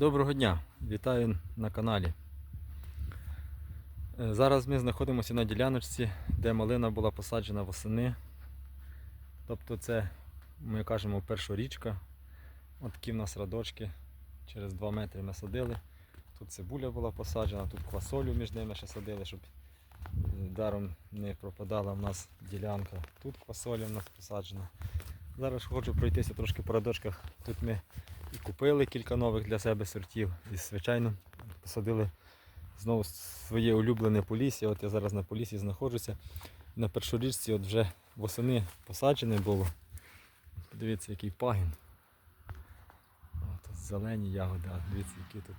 Доброго дня! Вітаю на каналі. Е, Зараз ми знаходимося на діляночці, де малина була посаджена восени. Тобто це, ми кажемо, першорічка. От такі в нас радочки. Через 2 метри ми садили. Тут цибуля була посаджена, тут квасолю між ними ще садили, щоб е, даром не пропадала в нас ділянка. Тут квасоля в нас посаджена. Зараз хочу пройтися трошки по радочках. Тут ми і купили кілька нових для себе сортів. І, звичайно, посадили знову своє улюблене полісся. От я зараз на полісі знаходжуся. На першорічці от вже восени посаджене було. Подивіться, який пагін. От, зелені ягоди, а дивіться, які тут.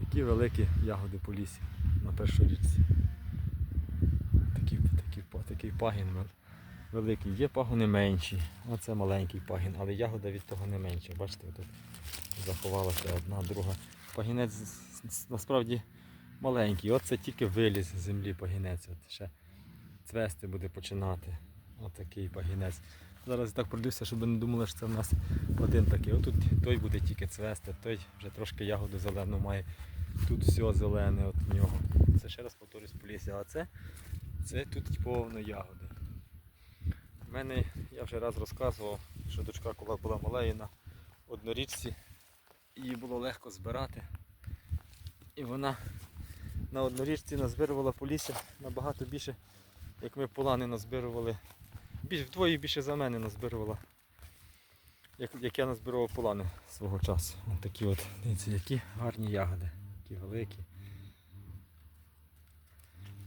Які великі ягоди полісся на першорічці. Такі, такі, такий пагін великий. Є пагони менші. Оце маленький пагін, але ягода від того не менша. Бачите, тут заховалася одна, друга. Пагінець насправді маленький. Оце тільки виліз з землі пагінець. От ще цвести буде починати. Отакий пагінець. Зараз так пройдуся, щоб не думали, що це в нас один такий. Отут той буде тільки цвести, той вже трошки ягоду зелену має. Тут все зелене от в нього. Це ще раз повторюсь полісся. А це, це тут повно ягоди. У мене, я вже раз розказував, що дочка, коли була малею на однорічці, її було легко збирати. І вона на однорічці назбирувала полісся набагато більше, як ми полани назбирували. Більш, вдвоє більше за мене назбирувала. Як, як я назбирував полани свого часу. Ось такі от, дивіться, які гарні ягоди, які великі.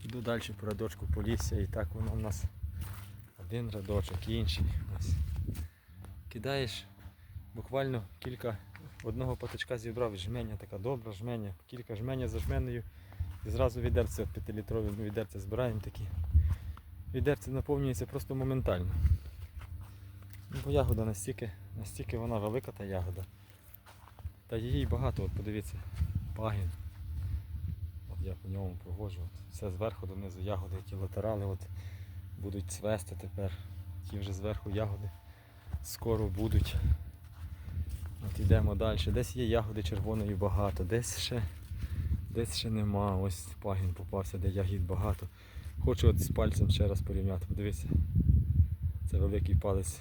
Йду далі по радочку полісся і так воно в нас один радочок, інший. Ось. Кидаєш буквально кілька одного патичка зібрав, жменя така добра, жменя, кілька жменя за жменею. І зразу відерце 5-літрові відерце збираємо такі. Відерце наповнюється просто моментально. Ну, Бо ягода настільки, настільки вона велика та ягода. Та її багато, от подивіться, пагін. От я по ньому проводжу. Все зверху донизу ягоди, які латерали от, будуть цвести тепер. Ті вже зверху ягоди скоро будуть. От йдемо далі. Десь є ягоди червоної багато, десь ще, десь ще нема. Ось пагін попався, де ягід багато. Хочу от з пальцем ще раз порівняти. Подивіться. Це великий палець.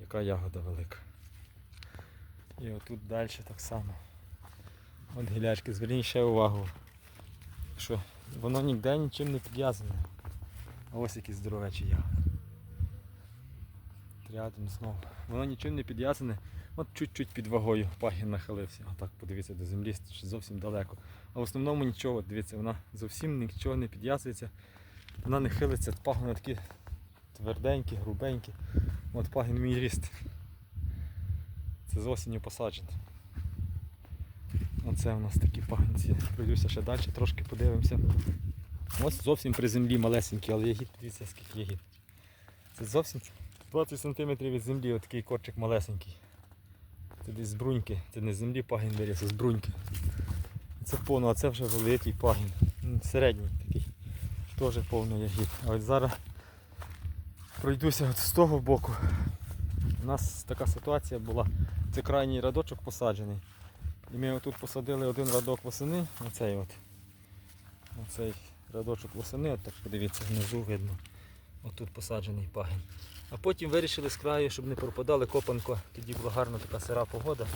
Яка ягода велика. І отут далі так само. От гілячки, зверніть ще увагу, що воно ніде нічим не підв'язане. Ось які здоровечі ягоди. Рядом знову. Воно нічим не підв'язане. От чуть-чуть під вагою пагін нахилився. Отак подивіться до землі, ще зовсім далеко. А в основному нічого, дивіться, вона зовсім нічого не підв'язується. Вона не хилиться, пагони такі тверденькі, грубенькі. От пагін мій ріст. Це з осінню посаджено. Оце у нас такі пагінці. Пройдуся ще далі, трошки подивимося. Ось зовсім при землі малесенький, але ягід, дивіться скільки ягід. Це зовсім 20 см від землі, отакий корчик малесенький. Це десь з бруньки, це не з землі пагін береться, з бруньки. Це повно, а це вже великий пагін. Середній такий. Теж повно ягід. А от зараз пройдуся от з того боку. У нас така ситуація була. Це крайній радочок посаджений. І ми отут посадили один радок восени, оцей от. Оцей радочок восени, от так подивіться, внизу видно. Отут посаджений пагін. А потім вирішили з краю, щоб не пропадали копанко. Тоді була гарна така сира погода.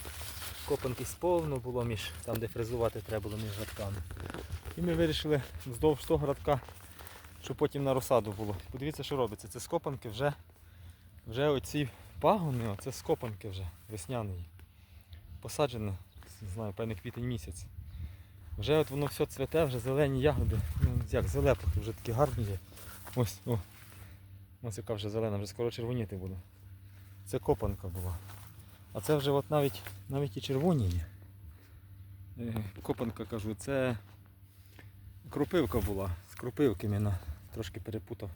Копанки сповно було між там, де фрезувати треба було між радками. І ми вирішили вздовж того радка, щоб потім на розсаду було. Подивіться, що робиться. Це скопанки вже, вже оці пагони, оце скопанки вже весняної. Посаджено, не знаю, певний квітень місяць. Вже от воно все цвете, вже зелені ягоди. Ну, як зелепухи, вже такі гарні є. Ось, о. Ось яка вже зелена, вже скоро червоніти буде. Це копанка була. А це вже от навіть, навіть і червоні є. Е, Копанка кажу, це кропивка була. З кропивки мене трошки перепутав.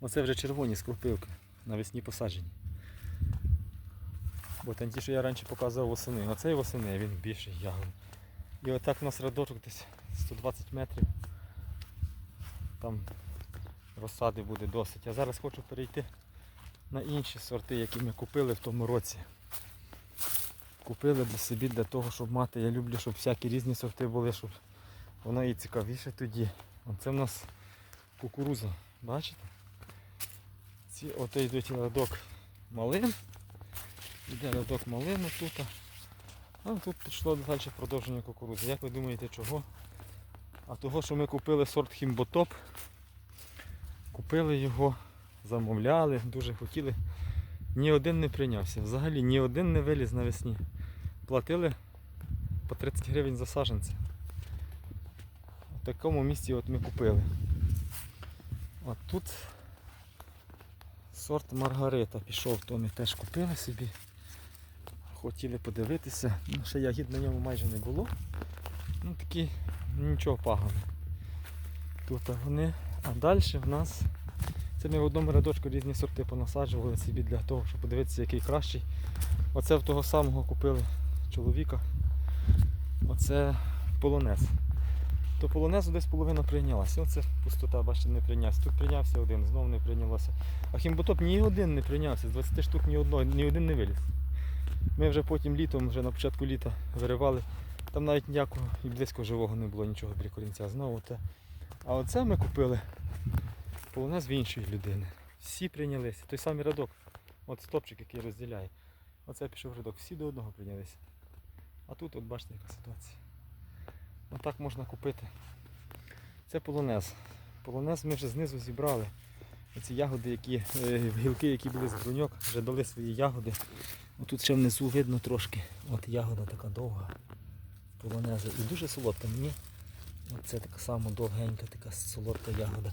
Оце вже червоні з кропивки. Навесні посаджені. Бо там ті, що я раніше показував восени. Оцей восени він більший ягод. І отак у нас радочок десь 120 метрів. Там розсади буде досить. Я зараз хочу перейти на інші сорти, які ми купили в тому році. Купили для собі для того, щоб мати. Я люблю, щоб всякі різні сорти були, щоб воно і цікавіше тоді. Оце в нас кукуруза. Бачите? Ці ото йдуть рядок малин. Йде рядок малини тут. А тут пішло далі продовження кукурузи. Як ви думаєте чого? А того, що ми купили сорт хімботоп. Купили його, замовляли, дуже хотіли. Ні один не прийнявся. Взагалі ні один не виліз навесні. Платили по 30 гривень за саджанці. В такому місці от ми купили. А тут сорт Маргарита пішов, то ми теж купили собі. Хотіли подивитися. Ну, ще ягід на ньому майже не було. Ну такі нічого поганого. Тут вони. А далі в нас. Це ми в одному рядочку різні сорти понасаджували собі для того, щоб подивитися, який кращий. Оце в того самого купили чоловіка. Оце полонез. То полонезу десь половина прийнялася. Оце пустота, бачите, не прийнявся. Тут прийнявся один, знову не прийнялося. А хімботоп ні один не прийнявся, з 20 штук ні одного, ні один не виліз. Ми вже потім літом, вже на початку літа виривали. Там навіть ніякого і близько живого не було, нічого біля корінця. Знову те. А оце ми купили полонез в іншої людини. Всі прийнялися. Той самий рядок. От стопчик, який розділяє. Оце пішов рядок. Всі до одного прийнялися. А тут от бачите, яка ситуація. Отак можна купити. Це полонез. Полонез ми вже знизу зібрали. Оці ягоди, які, е, гілки, які були з бруньок, вже дали свої ягоди. Отут ще внизу видно трошки. От ягода така довга. Полонеза. І дуже солодка. Мені Оце така сама довгенька, така солодка ягода.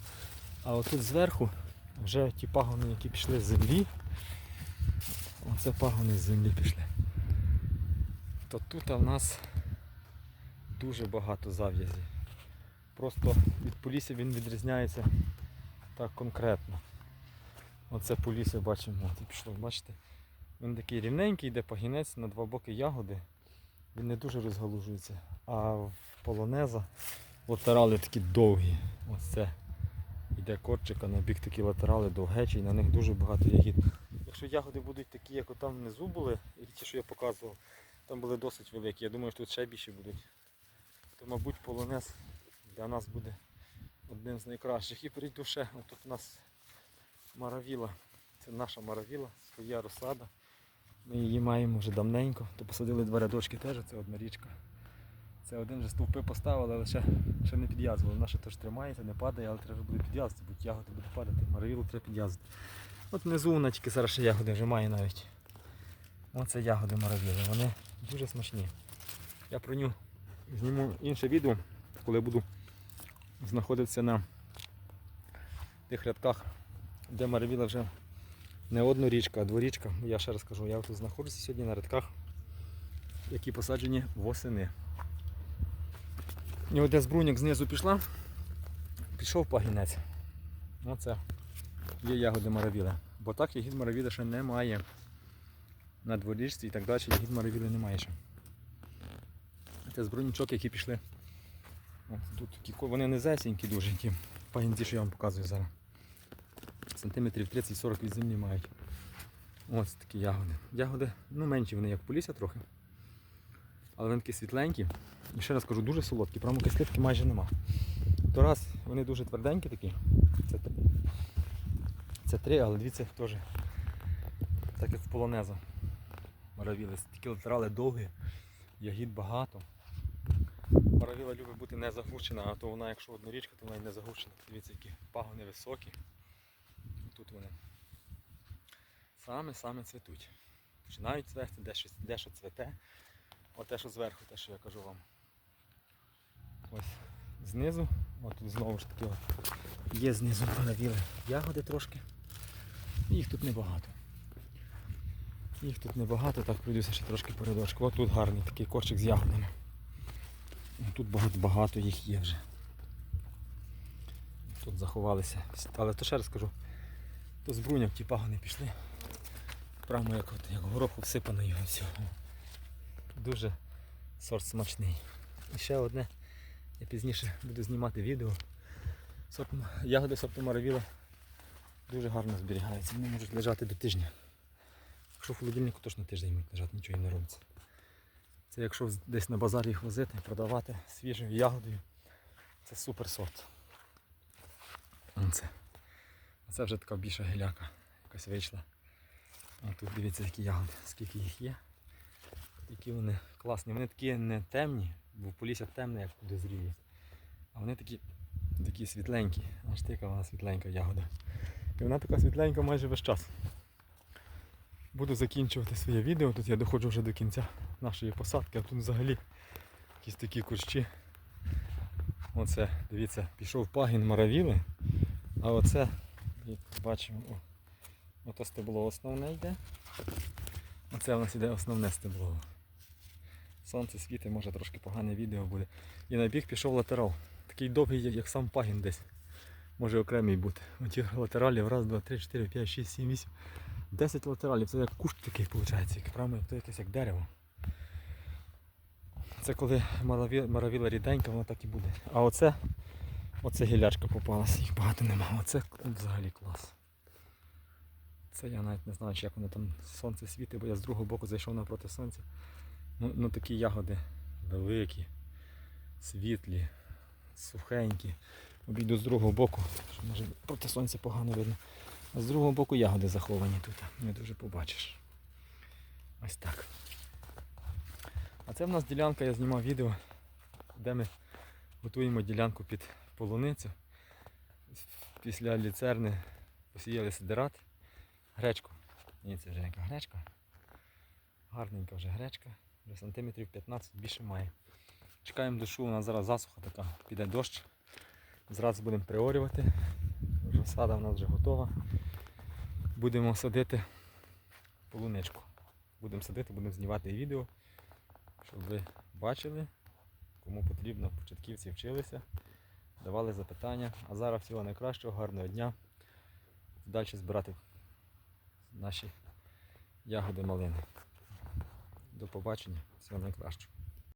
А отут зверху вже ті пагони, які пішли з землі. Оце пагони з землі пішли. То тут в нас дуже багато зав'язів. Просто від полісся він відрізняється так конкретно. Оце полісся бачимо, пішло, бачите? Він такий рівненький, йде пагінець на два боки ягоди. Він не дуже розгалужується. А в полонеза латерали такі довгі. Ось це йде корчика на бік такі латерали довгечі, і на них дуже багато ягід. Якщо ягоди будуть такі, як там внизу були, і ті, що я показував, там були досить великі. Я думаю, що тут ще більше будуть. То, мабуть, полонез для нас буде одним з найкращих. І прийду ще, тут у нас маравіла. Це наша маравіла, своя розсада. Ми її маємо вже давненько. То посадили два рядочки теж, це одна річка. Це один вже стовпи поставили, але ще, ще не підв'язували. Наша теж тримається, не падає, але треба буде підв'язати, бо ягоди буде падати. Маравілу треба підв'язати. От внизу вона тільки зараз ще ягоди вже має навіть. Оце ягоди маравіли. Вони дуже смачні. Я про нього зніму інше відео, коли буду знаходитися на тих рядках, де маравіла вже не одна річка, а дворічка. Я ще раз кажу, я тут знаходжуся сьогодні на рядках, які посаджені восени. І от де бруньок знизу пішла, пішов пагінець. Оце є ягоди маравіли. Бо так ягід маравіли ще немає. На дворічці і так далі ягід маравіли немає ще. Це з які пішли. От тут вони низесенькі дуже, ті пагінці, що я вам показую зараз. Сантиметрів 30-40 від землі мають. Ось такі ягоди. Ягоди, ну менші вони як полісся трохи. Але вони такі світленькі. І ще раз кажу, дуже солодкі, прямо кислитки майже нема. То раз вони дуже тверденькі такі. Це три. Це три, але дивіться теж. Так як в полонеза. Маравіли. Такі латерали довгі, ягід багато. Маравіла любить бути не загущена, а то вона, якщо однорічка, то вона і не загущена. Дивіться, які пагони високі. Тут вони. Саме-саме цвітуть. Починають цвести, дещо, дещо цвете. От те, що зверху, те, що я кажу вам. Ось знизу, от знову ж таки от, є знизу маравіли ягоди трошки. Їх тут небагато. Їх тут небагато, так пройдуся ще трошки по рядочку. Тут гарний такий корчик з ягодами. Тут багато, багато їх є вже. Тут заховалися. Але то ще раз кажу, то з бруньок ті пагони пішли. Прямо як, от, як гороху всипано його всього. Дуже сорт смачний. І ще одне. Я пізніше буду знімати відео. Сорт, ягоди сорту маравіла дуже гарно зберігаються. Вони можуть лежати до тижня. Якщо в холодильнику, то ж на тиждень можуть лежати, нічого їм не робиться. Це якщо десь на базар їх возити, продавати свіжою ягодою. Це супер сорт. Оце. Це вже така більша гіляка якась вийшла. А тут дивіться, які ягоди, скільки їх є. Які вони класні. Вони такі не темні, бо полісся темне, як куди зріє. А вони такі, такі світленькі. Аж така вона світленька ягода. І вона така світленька майже весь час. Буду закінчувати своє відео. Тут я доходжу вже до кінця нашої посадки, а тут взагалі якісь такі кущі. Оце, дивіться, пішов пагін маравіли, а оце, як бачимо, о, ото стебло основне йде. Оце у нас іде основне стебло. Сонце світить, може трошки погане відео буде. І на бік пішов латерал. Такий довгий, як сам пагін десь. Може окремий бути. Оті латералів, раз, два, три, чотири, п'ять, шість, сім, вісім. Десять латералів. Це як кущ такий виходить, як прямо як то якесь як дерево. Це коли маравіла ріденька, воно так і буде. А оце, оце гілячка попалася, їх багато нема. Оце взагалі клас. Це я навіть не знаю, чи як воно там сонце світить, бо я з другого боку зайшов напроти сонця. Ну, ну такі ягоди великі, світлі, сухенькі. Обійду з другого боку, що може проти сонця погано видно. А з другого боку ягоди заховані тут. Не дуже побачиш. Ось так. А це в нас ділянка, я знімав відео, де ми готуємо ділянку під полуницю. Після ліцерни посіяли сидират, гречку. Ні, це вже яка гречка. Гарненька вже гречка. Вже сантиметрів 15 більше має. Чекаємо дощу, у нас зараз засуха така, піде дощ. Зразу будемо приорювати. Розсада в нас вже готова. Будемо садити полуничку. Будемо садити, будемо знімати відео, щоб ви бачили, кому потрібно, початківці вчилися, давали запитання. А зараз всього найкращого, гарного дня. Далі збирати наші ягоди малини. До побачення, всього найкращого.